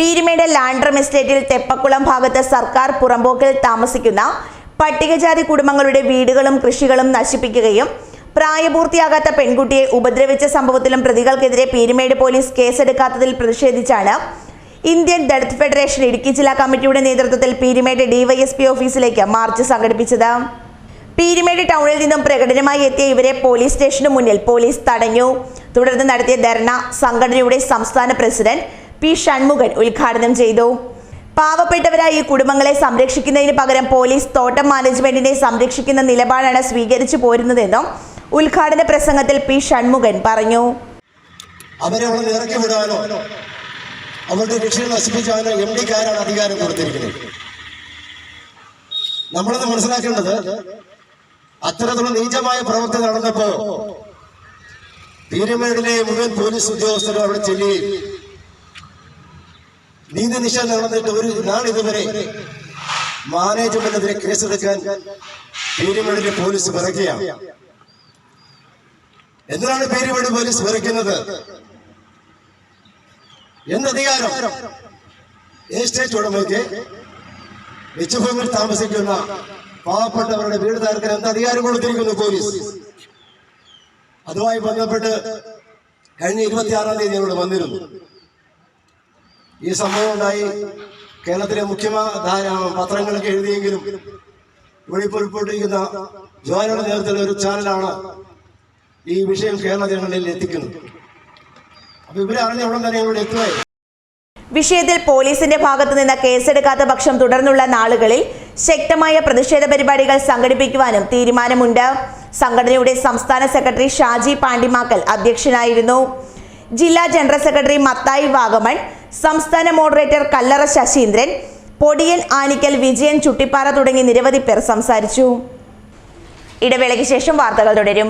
പീരിമേട് ലാൻഡ്രം എസ്റ്റേറ്റിൽ തെപ്പക്കുളം ഭാഗത്ത് സർക്കാർ പുറമ്പോക്കിൽ താമസിക്കുന്ന പട്ടികജാതി കുടുംബങ്ങളുടെ വീടുകളും കൃഷികളും നശിപ്പിക്കുകയും പ്രായപൂർത്തിയാകാത്ത പെൺകുട്ടിയെ ഉപദ്രവിച്ച സംഭവത്തിലും പ്രതികൾക്കെതിരെ പീരുമേട് പോലീസ് കേസെടുക്കാത്തതിൽ പ്രതിഷേധിച്ചാണ് ഇന്ത്യൻ ദളിത് ഫെഡറേഷൻ ഇടുക്കി ജില്ലാ കമ്മിറ്റിയുടെ നേതൃത്വത്തിൽ പീരുമേട് ഡിവൈഎസ്പി ഓഫീസിലേക്ക് മാർച്ച് സംഘടിപ്പിച്ചത്. പീരുമേട് ടൗണിൽ നിന്നും പ്രകടനമായി എത്തിയ ഇവരെ പോലീസ് സ്റ്റേഷന് മുന്നിൽ പോലീസ് തടഞ്ഞു. തുടർന്ന് നടത്തിയ ധർണ സംഘടനയുടെ സംസ്ഥാന പ്രസിഡന്റ് പി ഷൺമുഖൻ ഉദ്ഘാടനം ചെയ്തു. പാവപ്പെട്ടവരായ ഈ കുടുംബങ്ങളെ സംരക്ഷിക്കുന്നതിന് പകരം പോലീസ് തോട്ടം മാനേജ്മെന്റിനെ സംരക്ഷിക്കുന്ന നിലപാടാണ് സ്വീകരിച്ചു പോരുന്നതെന്നും ഉദ്ഘാടന പ്രസംഗത്തിൽ പി ഷൺമുഖൻ പറഞ്ഞു. അവരെ അവിടെ അവരുടെ കൃഷികൾ നശിപ്പിച്ചാനോ എം ഡിക്കാരാണ് അധികാരം കൊടുത്തിരിക്കുന്നത്. നമ്മളത് മനസ്സിലാക്കേണ്ടത് അത്തരത്തിലുള്ള നീചമായ പ്രവൃത്തി നടന്നപ്പോ പീരുമേടിലെ മുഴുവൻ പോലീസ് ഉദ്യോഗസ്ഥരും അവിടെ ചെല്ലുകയും നീതി നിഷേധം നടന്നിട്ട് ഒരു നാളിതുവരെ മാനേജ്മെന്റിനെതിരെ കേസെടുക്കാൻ പേരുമണിന്റെ പോലീസ് പിറക്കുകയാണ് എന്തിനാണ് പേരുമണി പോലീസ് പിറക്കുന്നത് എന്തധികാരം എസ്റ്റേറ്റ് ഉടമയ്ക്ക് മിച്ചഭൂമിയിൽ താമസിക്കുന്ന പാവപ്പെട്ടവരുടെ വീട് തകർക്കാൻ എന്ത് അധികാരം കൊടുത്തിരിക്കുന്നു പോലീസ്? അതുമായി ബന്ധപ്പെട്ട് കഴിഞ്ഞ ഇരുപത്തിയാറാം തീയതി ഞങ്ങൾ വന്നിരുന്നു. ഈ സംഭവം ഉണ്ടായി കേരളത്തിലെ മുഖ്യമായ പത്രങ്ങളൊക്കെ എഴുതിയെങ്കിലും ഇവിടെ ഇപ്പോൾ ഉൾപ്പെട്ടിരിക്കുന്ന ജോലിയുടെ നേതൃത്വത്തിലുള്ള ഒരു ചാനലാണ് ഈ വിഷയം കേരള ജനങ്ങളിൽ എത്തിക്കുന്നത്. അപ്പൊ ഇവരെ അറിഞ്ഞ ഉടൻ തന്നെ ഞങ്ങളുടെ എത്തുമായി വിഷയത്തിൽ പോലീസിന്റെ ഭാഗത്തു നിന്ന് കേസെടുക്കാത്ത പക്ഷം തുടർന്നുള്ള നാളുകളിൽ ശക്തമായ പ്രതിഷേധ പരിപാടികൾ സംഘടിപ്പിക്കുവാനും തീരുമാനമുണ്ട്. സംഘടനയുടെ സംസ്ഥാന സെക്രട്ടറി ഷാജി പാണ്ടിമാക്കൽ അധ്യക്ഷനായിരുന്നു. ജില്ലാ ജനറൽ സെക്രട്ടറി മത്തായി വാഗമൺ സംസ്ഥാന മോഡറേറ്റർ കല്ലറ ശശീന്ദ്രൻ പൊടിയൻ ആനിക്കൽ വിജയൻ ചുട്ടിപ്പാറ തുടങ്ങി നിരവധി പേർ സംസാരിച്ചു. ഇടവേളയ്ക്ക് ശേഷം വാർത്തകൾ തുടരും.